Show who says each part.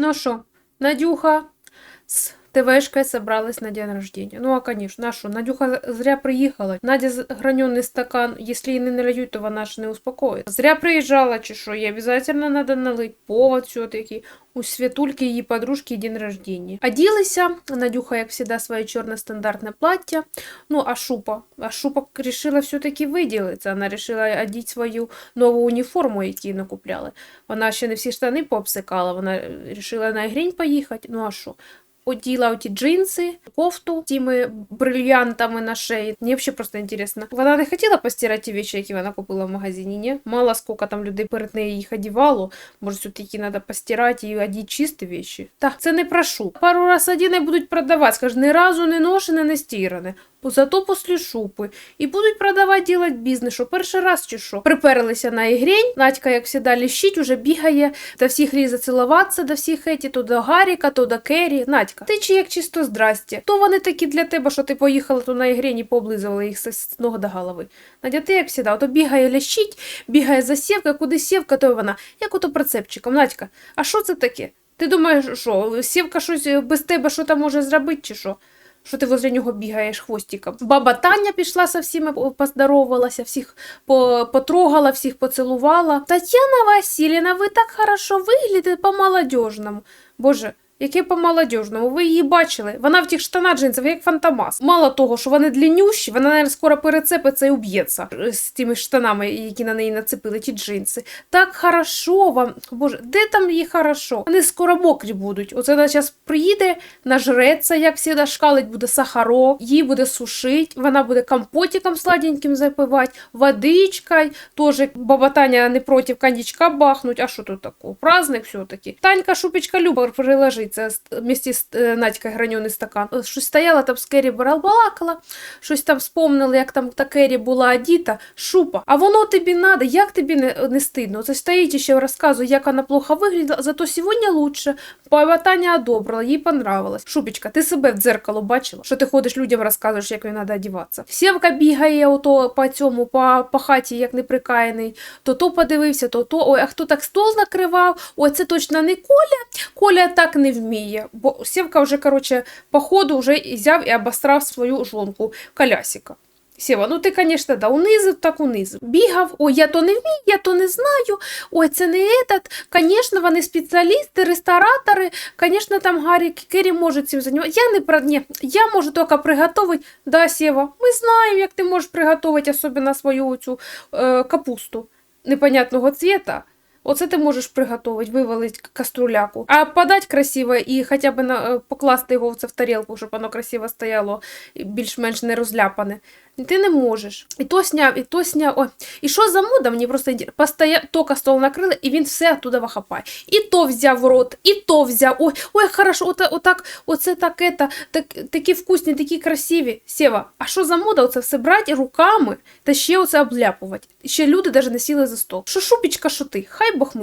Speaker 1: Ну що, Надюха з ТВшкой собралась на день рождения. Ну, а, конечно, а Надюха зря приїхала. Надя гранений стакан, якщо їй не нальють, то вона ж не успокоїться. Зря приїжджала, чи що, їй обязательно надо налить повод все-таки. У Святульки її подружки день рождения. Оделися, Надюха, як всегда, своє чорне стандартне плаття. Ну, а Шупа? А Шупа решила все-таки виділитися. Вона решила одіть свою нову уніформу, яку накупляли. Вона ще не всі штани пообсикала, вона е, рішила на Ігрінь поїхати. Ну а що? Оділа оті джинси, кофту з тими брильянтами на шиї. Мені взагалі просто інтересно. Вона не хотіла постирати ті речі, які вона купила в магазині, ні? Мало скільки там людей перед нею їх одівало. Може, все-таки треба постирати і одіти чисті речі. Так, це не прошу. Пару раз одіне будуть продавати. Скаже, ні разу не ношене, не стиране. Зато після шупи. І будуть продавати, ділати бізнес, що перший раз чи що. Приперлися на ігрень. Надька, як завжди, ліщить, уже бігає, до всіх лізе цілуватися, до всіх еті, то до Гаріка, то до Керрі. Надька, ти чи як чисто здрасте. То вони такі для тебе, що ти поїхала то на ігрень і пооблизувала їх з ног до голови. Надя, ти як завжди, ото бігає лящить, бігає за сівка, куди сівка, то вона. Як ото прицепчиком. Надька, а що це таке? Ти думаєш, що сівка щось без тебе що там може зробити, чи що? Що ти возле нього бігаєш хвостиком. Баба Таня пішла со всіми поздоровалася, всіх потрогала, всіх поцілувала. Тетяна Васильівна, ви так хорошо виглядите по-молодежному. Боже, яке по-молодежному, ви її бачили. Вона в тих штанах джинсових, як фантомас. Мало того, що вони длиннющі, вона, навіть, скоро перецепиться і уб'ється з тими штанами, які на неї нацепили, ті джинси. Так хорошо вам. Боже, де там їй хорошо? Вони скоро мокрі будуть. Оце вона зараз приїде, нажреться, як завжди, шкалить буде сахаро, її буде сушить, вона буде компотиком сладеньким запивати, водичкою. Тоже баба Таня не проти коньячка бахнуть. А що тут такого? Праздник все-таки. Танька Шупечка Люба приложиться з- вместе з Надькою гранений стакан. Е, Щось стояла там з Керрі балакала, щось там вспомнили, як там та Керрі була одіта. Шупа, а воно тобі надо, як тобі не, не стидно? Це стоїть і ще розказує, як вона плохо виглядала, зато сьогодні лучше. Таня одобрила, їй понравилось. Шупічка, ти себе в дзеркало бачила? Що ти ходиш людям розказуєш, як їм треба одіватися? Сєвка бігає ото по цьому, по, по хаті, як неприкаяний. То то подивився, то то. Ой, а хто так стол накривав? Ой, це точно не Коля. Коля так не вміє. Бо Сєвка вже, коротше, по ходу вже взяв і обострав свою жонку колясика. Сєва, ну ти, звісно, да, унизив, так унизив. Бігав, ой, я то не вмію, я то не знаю, ой, це не этот. Звісно, вони спеціалісти, ресторатори, звісно, там Гаррі Керрі може цим займатися. Я не про... Ні, я можу тільки приготувати. Да, Сєва, ми знаємо, як ти можеш приготувати, особливо свою цю е, капусту непонятного цвета. Оце ти можеш приготувати, вивалити каструляку. А подати красиво і хоча б на, е, покласти його в це в тарілку, щоб воно красиво стояло, більш-менш не розляпане. Ти не можеш. І то сняв, і то сняв. Ой. І що за мода, мені просто. Постоя... Тока стол накрили, і він все оттуда вихапає. І то взяв в рот, і то взяв. Ой, ой, хорошо, ота, отак, оце таке, та, так, такі вкусні, такі красиві. Сєва, а що за мода оце все брати руками та ще оце обляпувати? Ще люди навіть не сіли за стол. Що шупічка, що ти? Хай Бог.